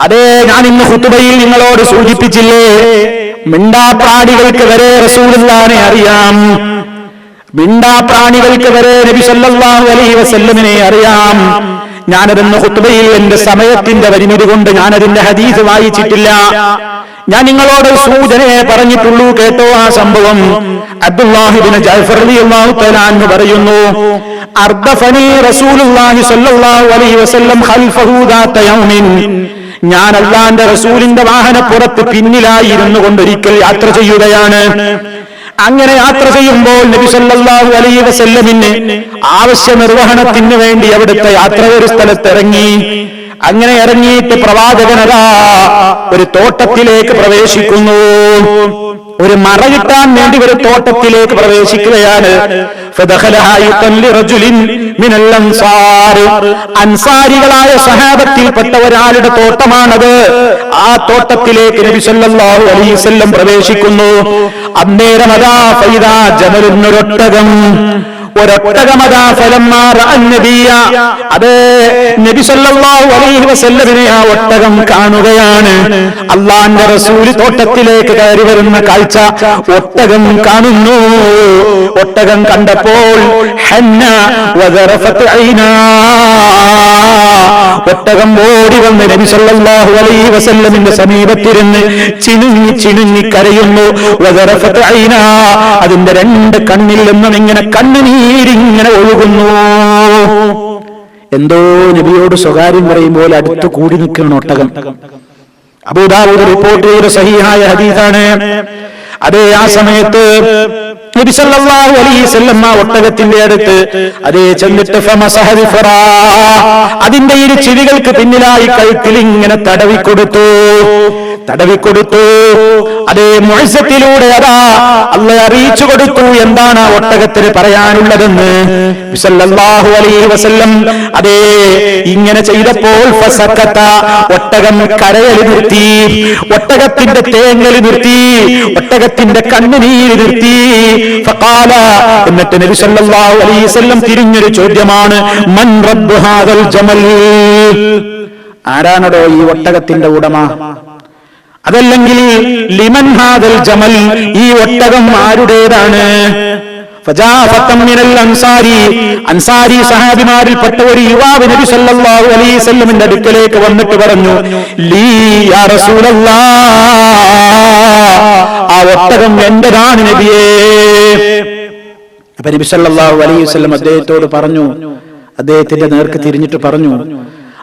അതേ ഞാൻ ഇന്ന് ഹുത്തുബയിൽ നിങ്ങളോട് സൂചിപ്പിച്ചില്ലേ? മിണ്ടാപ്രാണികൾക്ക് വരെ റസൂലിനെ അറിയാം. മിണ്ടാപ്രാണികൾക്ക് വരെ നബി സല്ലല്ലാഹു അലൈഹി വസല്ലമിനെ അറിയാം. ഞാനതെന്ന് ഹുത്തുബയിൽ എന്റെ സമയത്തിന്റെ പരിമിതി കൊണ്ട് ഞാനതിന്റെ ഹദീസ് വായിച്ചിട്ടില്ല. ഞാൻ നിങ്ങളോട് സൂചനയെ പറഞ്ഞിട്ടുള്ളൂ കേട്ടോ ആ സംഭവം. അബ്ദുല്ലാഹിബിന് ജാഫർ റളിയല്ലാഹു തആല അൻഹു പറയുന്നു അർദഫനി റസൂലുള്ളാഹി സ്വല്ലല്ലാഹു അലൈഹി വസല്ലം ഖൽഫഹു ദാത യൗമിൻ. ഞാൻ അള്ളാന്റെ റസൂലിന്റെ വാഹനപ്പുറത്ത് പിന്നിലായി ഇരുന്നു കൊണ്ടൊരിക്കൽ യാത്ര ചെയ്യുകയാണ്. അങ്ങനെ യാത്ര ചെയ്യുമ്പോൾ നബി സല്ലല്ലാഹു അലൈഹി വസല്ലമിന് ആവശ്യ നിർവഹണത്തിന് വേണ്ടി അവിടുത്തെ യാത്ര ഒരു സ്ഥലത്ത് ഇറങ്ങി അങ്ങനെ ഇറങ്ങിയിട്ട് പ്രവാചകനതാ ഒരു തോട്ടത്തിലേക്ക് പ്രവേശിക്കുന്നു. ഒരു മറ കിട്ടാൻ വേണ്ടി ഒരു തോട്ടത്തിലേക്ക് പ്രവേശിക്കുകയാണ്. അൻസാരികളായ സഹാബത്തിൽപ്പെട്ട ഒരാളുടെ തോട്ടമാണത്. ആ തോട്ടത്തിലേക്ക് നബി സല്ലല്ലാഹു അലൈഹി വസല്ലം പ്രവേശിക്കുന്നു. അന്നേരം അതാ ഫൈദാ അന്നബിയ അത് നബി സല്ലല്ലാഹു അലൈഹി വസല്ലമിനെ ആ ഒട്ടകം കാണുകയാണ്. അള്ളാന്റെ റസൂൽ തോട്ടത്തിലേക്ക് കയറി വരുന്ന കാഴ്ച ഒട്ടകം കാണുന്നു. ഒട്ടകം കണ്ടപ്പോൾ ഹന്ന ഒട്ടകം ഓടി വന്ന് നബി സല്ലല്ലാഹു അലൈഹി വസല്ലമിന്റെ സമീപത്തിരുന്ന് ചിണുങ്ങി ചിണുങ്ങി കരയുന്നു. അതിന്റെ രണ്ട് കണ്ണിൽ നിന്നും ഇങ്ങനെ കണ്ണുനീരിങ്ങനെ ഒഴുകുന്നു. എന്തോ നബിയോട് സ്വകാര്യം പറയുമ്പോൾ അടുത്ത് കൂടി നിൽക്കുന്ന ഒട്ടകം. അബൂദാബൂദ് റിപ്പോർട്ട് ചെയ്ത സഹിഹായ ഹദീസാണ്. അതേ ആ സമയത്ത് ഒട്ടകത്തിന്റെ അടുത്ത് അതേ ചെന്നിട്ട് അതിന്റെ ഇരു ചിരികൾക്ക് പിന്നിലായി കഴുത്തിൽ ഇങ്ങനെ തടവിക്കൊടുത്തു. തടവിക്കൊടുത്തു. അതേ മുഴസത്തിലൂടെ അതാ അല്ല അറിയിച്ചു കൊടുത്തു എന്താണ് ആ ഒട്ടകത്തിന് പറയാനുള്ളതെന്ന്. വിസല്ലാഹു അലൈഹി വസല്ലം അതേ ഇങ്ങനെ ചെയ്തപ്പോൾ ഫസക്കത്ത ഒട്ടകം കരയൽ നിർത്തി ഒട്ടകത്തിന്റെ തേങ്ങൽ നിർത്തി ഒട്ടകത്തിന്റെ കണ്ണുനീര് നിർത്തി. ഫഖാല എന്നിട്ട് നബി സല്ലല്ലാഹു അലൈഹി വസല്ലം തിരിഞ്ഞൊരു ചോദ്യമാണ് മൻ റബ്ബു ഹാദൽ ജമൽ? ആരാണടോ ഈ ഒട്ടകത്തിന്റെ ഉടമ? അതല്ലെങ്കിൽ ലിമൻ ഹാദൽ ജമൽ ഈ ഒട്ടകം ആരുടേതാണ്? അൻസാരി. അൻസാരി സഹാബിമാരിൽപ്പെട്ട ഒരു യുവാവ് നബി സല്ലല്ലാഹു അലൈഹി വസല്ലമിന്റെ അടുക്കലേക്ക് വന്നിട്ട് പറഞ്ഞു ലീ യാ റസൂലല്ലാഹ് ആ ഒട്ടകം എന്റേതാണ് നബിയേ? അപ്പൊ നബി സല്ലല്ലാഹു അലൈഹി വസല്ലം അദ്ദേഹത്തോട് പറഞ്ഞു അദ്ദേഹത്തിന്റെ നേർക്ക് തിരിഞ്ഞിട്ട് പറഞ്ഞു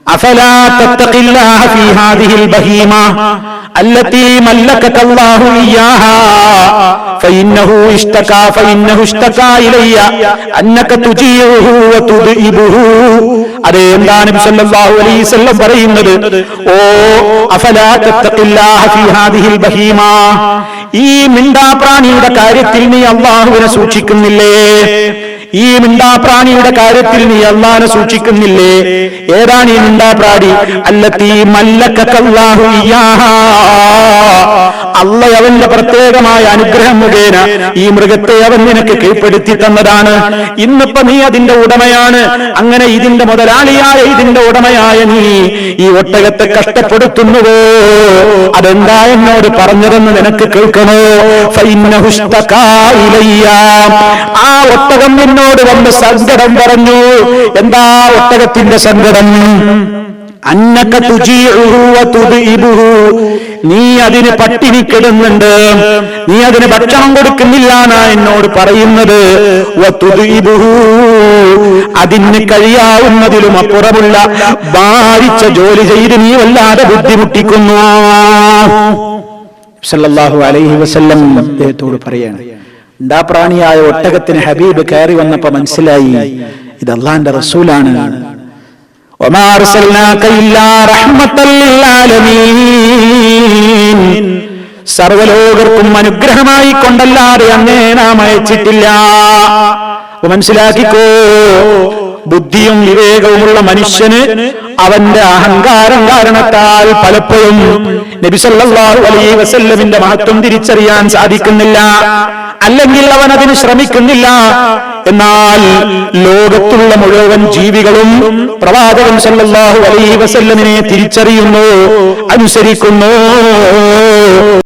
അഫലാ തത്തഖില്ലാഹ ഫീ ഹാദിഹിൽ ബഹീമ التي ملكك الله إياها فإنه اشتكى فإنه اشتكى إلي أنك تجيعه وتدئبه അതേ എന്താണ് നബി സല്ലല്ലാഹു അലൈഹി വസല്ലം പറയുന്നത് ഓ അഫലാ തത്തഖില്ലാഹ ഫീ ഹാദിഹിൽ ബഹീമ ഈ മിണ്ടാപ്രാണിയുടെ കാര്യത്തിൽ നീ അള്ളാഹുവിനെ സൂക്ഷിക്കുന്നില്ലേ ഈ മിണ്ടാപ്രാണിയുടെ കാര്യത്തിൽ നീ അള്ളാനെ സൂക്ഷിക്കുന്നില്ലേ? ഏതാണ് ഈ മിണ്ടാപ്രാണി? അല്ലത്തി മല്ലക്കല്ലാഹു അല്ല അവന്റെ പ്രത്യേകമായ അനുഗ്രഹം മുഖേന ഈ മൃഗത്തെ അവൻ നിനക്ക് കീഴ്പ്പെടുത്തി തന്നതാണ്. ഇന്നിപ്പോ നീ അതിന്റെ ഉടമയാണ്. അങ്ങനെ ഇതിന്റെ മുതലാളിയായ ഇതിന്റെ ഉടമയായ നീ ഈ ഒട്ടകത്തെ കഷ്ടപ്പെടുത്തുന്നുവോ? അതെന്താ എന്നോട് പറഞ്ഞതെന്ന് നിനക്ക് കേൾക്കണോ. ആ ഒട്ടകം എന്നോട് വന്ന് സങ്കടം പറഞ്ഞു. എന്താ ഒട്ടകത്തിന്റെ സങ്കടം. നീ അതിന് പട്ടിണി കിടുന്നുണ്ട്. നീ അതിന് ഭക്ഷണം കൊടുക്കുന്നില്ല എന്നാ എന്നോട് പറയുന്നത്. അതിന് കഴിയാവുന്നതിലും അപ്പുറമുള്ള ഭാരിച്ച ജോലി ചെയ്ത് നീ വല്ലാതെ ബുദ്ധിമുട്ടിക്കുന്നു. അലൈഹി വസല്ലം അദ്ദേഹത്തോട് പറയാണ്. ഡാപ്രാണിയായ ഒട്ടകത്തിന് ഹബീബ് കയറി വന്നപ്പോ മനസ്സിലായി ഇത് അള്ളാന്റെ റസൂലാണ്. സർവലോകർക്കും അനുഗ്രഹമായി കൊണ്ടല്ലാതെ അങ്ങേ നാം അയച്ചിട്ടില്ല. മനസ്സിലാക്കിക്കോ. ബുദ്ധിയും വിവേകവുമുള്ള മനുഷ്യന് അവന്റെ അഹങ്കാരം കാരണത്താൽ പലപ്പോഴും നബിസല്ലാഹു അലൈ വസല്ലമിന്റെ മഹത്വം തിരിച്ചറിയാൻ സാധിക്കുന്നില്ല. അല്ലെങ്കിൽ അവൻ അതിന് ശ്രമിക്കുന്നില്ല. എന്നാൽ ലോകത്തുള്ള മുഴുവൻ ജീവികളും പ്രവാചകൻ സല്ലാഹു അലൈ വസല്ലമിനെ തിരിച്ചറിയുന്നു അനുസരിക്കുന്നു.